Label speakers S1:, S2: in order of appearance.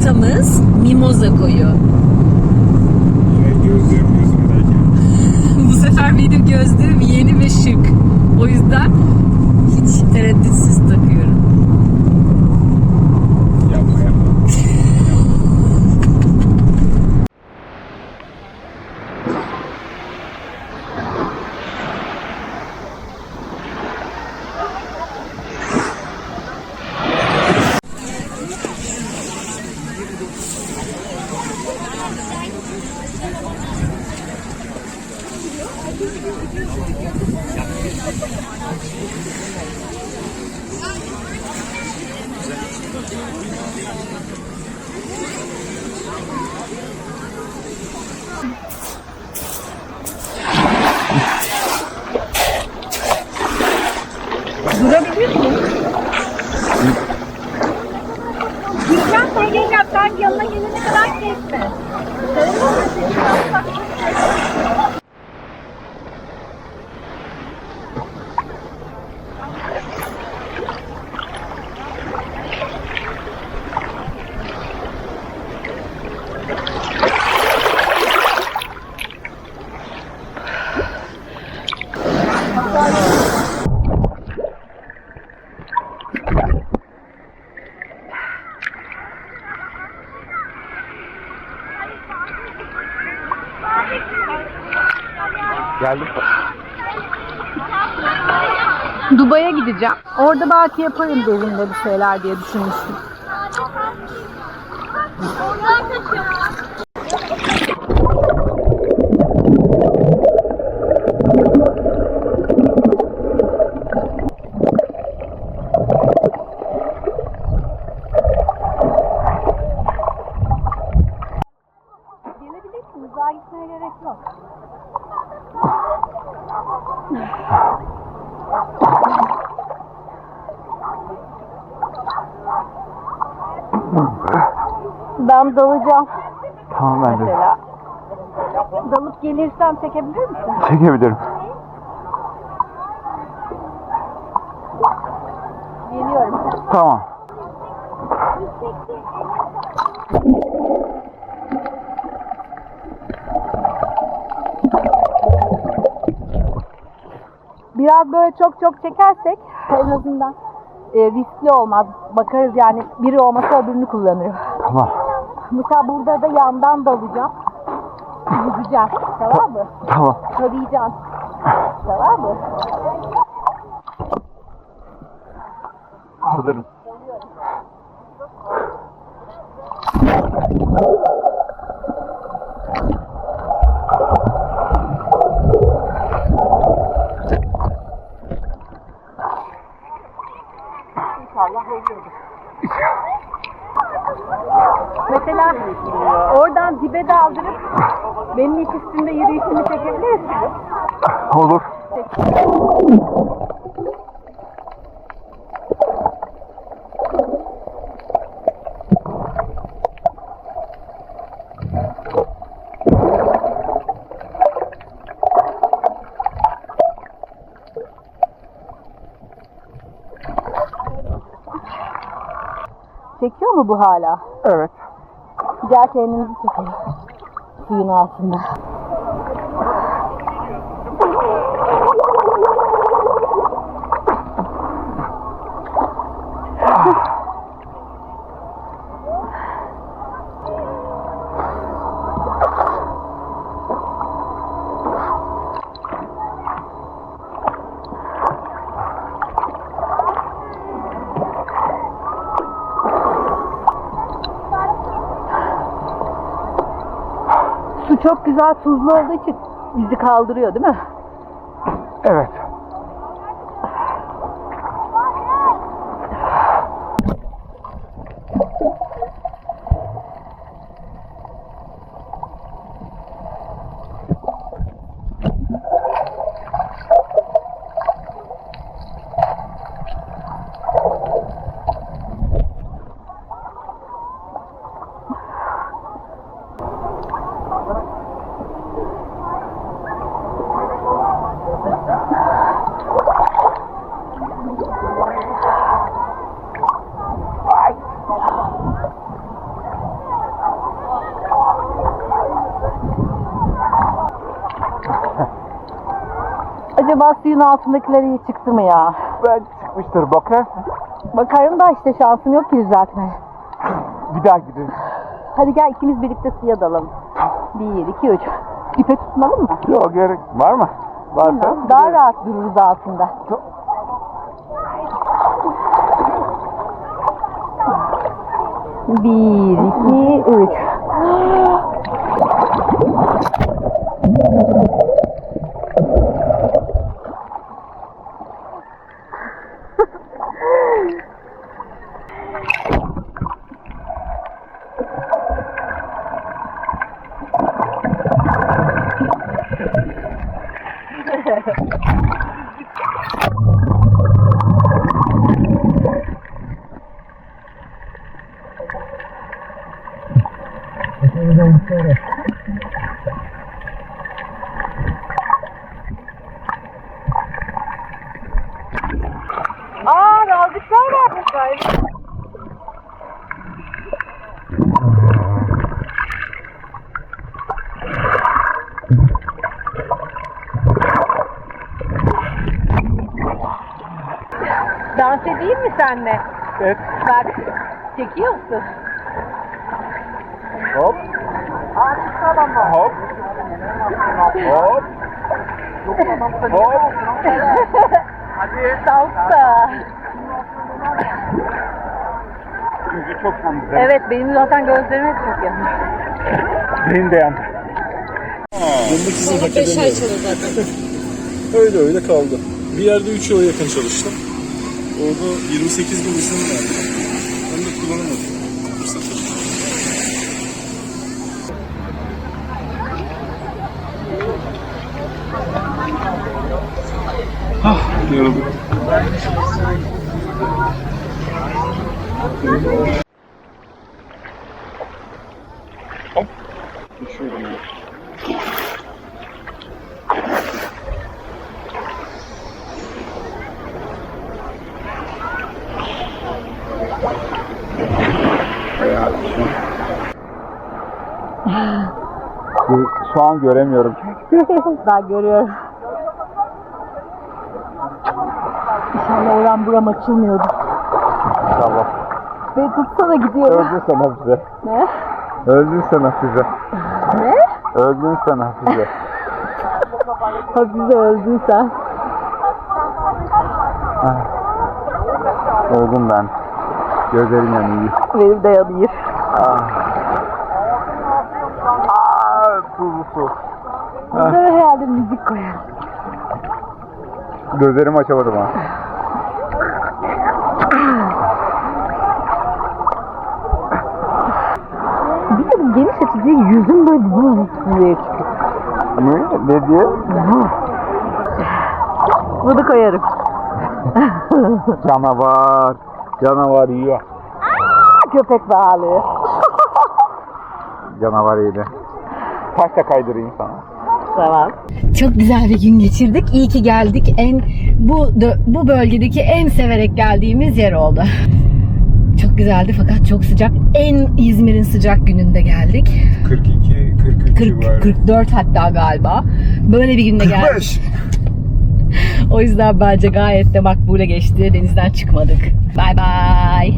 S1: rotamız Mimoza Koyu.
S2: Gözlüğüm gözümdeyken.
S1: Bu sefer benim gözlüğüm yeni ve şık. O yüzden hiç tereddütsüz
S3: Durabilir miyim? Gülşen teyzeyle ben yanına gelene kadar kesme.
S2: Geldim.
S3: Dubai'ye gideceğim. Orada belki yaparım devrimde bir şeyler diye düşünmüştüm. Gelebilirsiniz. Ben dalacağım
S2: Tamam ben de.
S3: mesela. Dalıp gelirsem çekebilir misin?
S2: Çekebilirim.
S3: Geliyorum.
S2: Tamam.
S3: Biraz böyle çok çok çekersek en azından e, riskli olmaz. Bakarız yani biri olmasa öbürünü kullanırım.
S2: Tamam.
S3: Mesela burada da yandan dalacağım. Yüzeceğim. Tamam mı?
S2: Tamam.
S3: Tarayacağım. Tamam mı?
S2: Hazırım.
S3: Oluyordur. Mesela oradan dibe daldırıp benim iç üstünde yürüyüşümü çekebilirsiniz.
S2: Olur.
S3: Çekiyor mu bu hala?
S2: Evet.
S3: Gel kendimizi çekelim. Suyun altında. Çok güzel tuzlu olduğu için bizi kaldırıyor değil mi? Acaba suyun altındakiler iyi çıktı mı ya?
S2: Ben çıkmıştır bakarsın.
S3: Bakarım da işte şansım yok ki yüzerken.
S2: Bir daha gideriz.
S3: Hadi gel ikimiz birlikte suya dalalım. Bir, iki, üç. İpe tutunalım mı?
S2: Yok gerek var mı? Varsa.
S3: Daha rahat dururuz altında. Bir, iki, üç. Aa, varmış Dans edeyim mi senle?
S2: Evet.
S3: Bak, çekiyor musun?
S2: Hop. Hop. Hop. Hop.
S3: Salsa.
S2: Çünkü çok güzel.
S3: Evet, benim zaten gözlerim hep çok yanıyor.
S2: Benim de yandı.
S1: Sonra 5 ay çalıyor zaten.
S4: Öyle öyle kaldı. Bir yerde 3 yıla yakın çalıştım. Orada 28 gün izin verdi. Ben de kullanamadım. Fırsat yok. Ah, yoruldum.
S2: An göremiyorum.
S3: Daha görüyorum. İnşallah oran buram açılmıyordu.
S2: İnşallah.
S3: Ve tutsana gidiyorum.
S2: Öldün sen Hafize.
S3: Ne?
S2: Öldün sen Hafize.
S3: Ne?
S2: Öldün sen Hafize.
S3: Hafize öldün sen.
S2: Öldüm ben. Gözlerim yanıyor.
S3: Benim de yanıyor.
S2: Ah. Aa, tuzlu su.
S3: Bunlara herhalde müzik koyalım.
S2: Gözlerimi açamadım ha.
S3: Bir de bu geniş açı değil, yüzüm böyle bu diye çıkıyor.
S2: Ne? Ne diye?
S3: Bunu koyarım.
S2: Canavar. Canavar yiyor.
S3: Köpek balığı.
S2: Canavar yedi. Taş da kaydırayım sana.
S3: Tamam.
S1: Çok güzel bir gün geçirdik. İyi ki geldik. En bu bu bölgedeki en severek geldiğimiz yer oldu. Çok güzeldi fakat çok sıcak. En İzmir'in sıcak gününde geldik.
S4: 42, 43
S1: 40 44 hatta galiba. Böyle bir günde geldik.
S4: 45.
S1: O yüzden bence gayet de makbule geçti. Denizden çıkmadık. Bay bay.